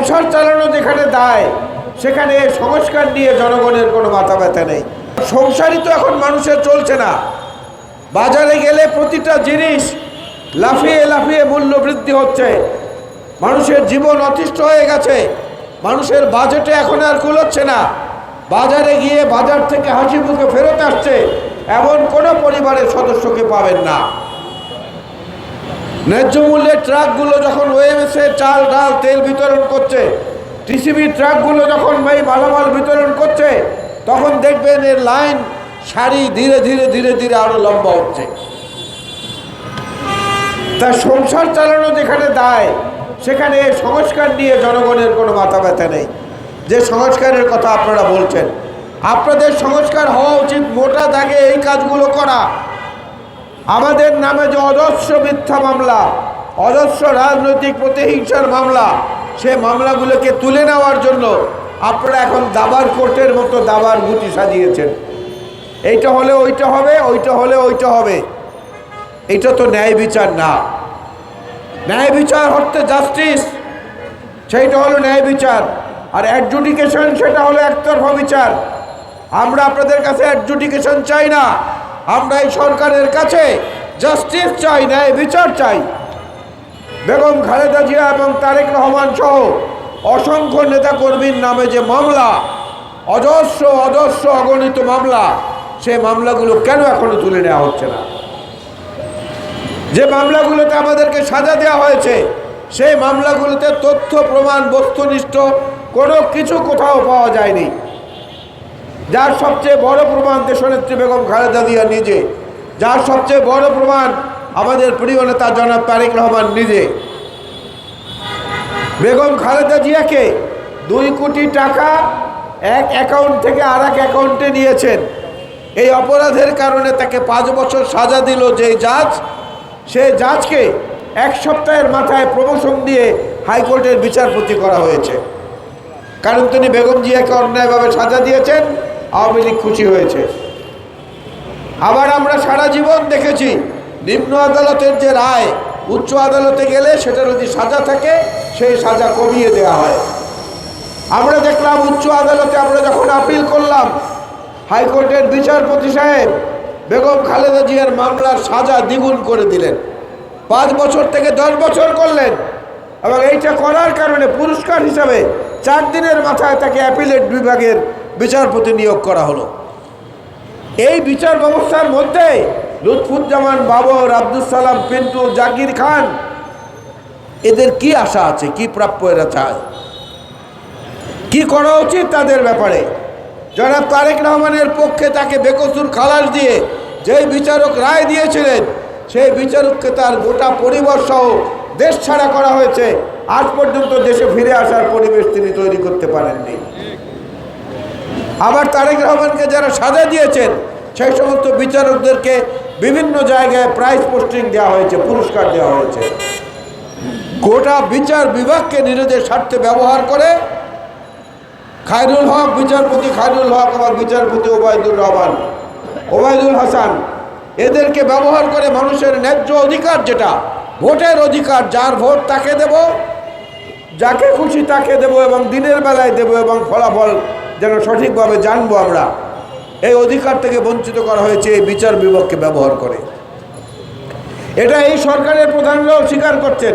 সংসার চালানো যেখানে দায়, সেখানে সংস্কার নিয়ে জনগণের কোনো মাথা ব্যথা নেই। সংসারই তো এখন মানুষের চলছে না। বাজারে গেলে প্রতিটা জিনিস লাফিয়ে লাফিয়ে মূল্য বৃদ্ধি হচ্ছে। মানুষের জীবন অতিষ্ঠ হয়ে গেছে। মানুষের বাজেটে এখন আর কুলোচ্ছে না। বাজারে গিয়ে বাজার থেকে হাসি মুখে ফেরত আসছে। এমন কোনো পরিবারের সদস্যকে পাবেন না। ন্যায্য মূল্যের ট্রাকগুলো যখন ওএমএসে চাল, ডাল, তেল বিতরণ করছে টিসিবি ট্রাকগুলো যখন এই মালামাল বিতরণ করছে, তখন দেখবেন এর লাইন সারি ধীরে ধীরে ধীরে ধীরে আরও লম্বা হচ্ছে। তা সংসার চালানো যেখানে দায়, সেখানে সংস্কার নিয়ে জনগণের কোনো মাথা ব্যথা নেই। যে সংস্কারের কথা আপনারা বলছেন, আপনাদের সংস্কার হওয়া উচিত মোটা দাগে এই কাজগুলো করা। আমাদের নামে যে অজস্র মিথ্যা মামলা, অজস্র রাজনৈতিক প্রতিহিংসার মামলা, সে মামলাগুলোকে তুলে নেওয়ার জন্য আপনারা এখন দাবার কোর্টের মতো দাবার গুটি সাজিয়েছেন। এইটা হলে ওইটা হবে, ওইটা হলে ওইটা হবে। এটা তো ন্যায় বিচার না। ন্যায় বিচার হচ্ছে জাস্টিস, সেইটা হলো ন্যায় বিচার। আর অ্যাডজুডিকেশন সেটা হলো একতরফা বিচার। আমরা আপনাদের কাছে অ্যাডজুডিকেশন চাই না। আমরা এই সরকারের কাছে জাস্টিস চাই, ন্যায় বিচার চাই। বেগম খালেদা জিয়া এবং তারেক রহমান সহ অসংখ্য নেতাকর্মীর নামে যে মামলা, অজস্র অজস্র অগণিত মামলা সেই মামলাগুলো কেন এখনও তুলে নেওয়া হচ্ছে না? যে মামলাগুলোতে আমাদেরকে সাজা দেওয়া হয়েছে, সেই মামলাগুলোতে তথ্য, প্রমাণ, বস্তুনিষ্ঠ কোনো কিছু কোথাও পাওয়া যায়নি। যার সবচেয়ে বড় প্রমাণ দেশনেত্রী বেগম খালেদা জিয়া নিজে, যার সবচেয়ে বড় প্রমাণ আমাদের প্রিয় নেতা জনাব তারেক রহমান নিজে। বেগম খালেদা জিয়াকে দুই কোটি টাকা এক অ্যাকাউন্ট থেকে আর এক অ্যাকাউন্টে নিয়েছেন। এই অপরাধের কারণে তাকে পাঁচ বছর সাজা দিল যে জাজ। সে জাজকে এক সপ্তাহের মাথায় প্রমোশন দিয়ে হাইকোর্টের বিচারপতি করা হয়েছে। কারণ তিনি বেগম জিয়াকে অন্যায়ভাবে সাজা দিয়েছেন। আওয়ামী লীগ খুশি হয়েছে। আবার আমরা সারা জীবন দেখেছি, নিম্ন আদালতের যে রায়, উচ্চ আদালতে গেলে সেটা যদি সাজা থাকে, সেই সাজা কমিয়ে দেওয়া হয়। আমরা দেখলাম উচ্চ আদালতে আমরা যখন আপিল করলাম, হাইকোর্টের বিচারপতি সাহেব বেগম খালেদা জিয়ার মামলার সাজা দ্বিগুণ করে দিলেন। পাঁচ বছর থেকে দশ বছর করলেন এবং এইটা করার কারণে পুরস্কার হিসাবে চার দিনের মাথায় তাকে অ্যাপিলেট বিভাগের বিচারপতি নিয়োগ করা হলো। এই বিচার ব্যবস্থার মধ্যে লুৎফুজ্জামান বাবর আব্দুল সালাম পিন্টু জাকির খান, এদের কি আশা আছে, কি প্রাপ্য এরা চায়? কি করা উচিত তাদের ব্যাপারে? জনাব তারেক রহমানের পক্ষে তাকে বেকসুর খালাস দিয়ে যেই বিচারক রায় দিয়েছিলেন, সেই বিচারককে তার গোটা পরিবার সহ দেশ ছাড়া করা হয়েছে। আজ পর্যন্ত দেশে ফিরে আসার পরিবেশ তিনি তৈরি করতে পারেননি। আবার তারেক রহমানকে যারা সাজা দিয়েছেন, সেই সমস্ত বিচারকদেরকে বিভিন্ন জায়গায় প্রাইজ পোস্টিং দেওয়া হয়েছে, পুরস্কার দেওয়া হয়েছে। গোটা বিচার বিভাগকে নিজেদের স্বার্থে ব্যবহার করে খায়রুল হক বিচারপতি, খায়রুল হক আবার বিচারপতি ওবায়দুর রহমান, ওবায়দুল হাসান, এদেরকে ব্যবহার করে মানুষের ন্যায্য অধিকার যেটা, ভোটের অধিকার, যার ভোট তাকে দেব যাকে খুশি তাকে দেব এবং দিনের বেলায় দেব এবং ফলাফল যেন সঠিকভাবে জানব আমরা। এই অধিকার থেকে বঞ্চিত করা হয়েছে, এই বিচার বিভাগকে ব্যবহার করে। এটা এই সরকারের প্রধানরাও স্বীকার করছেন।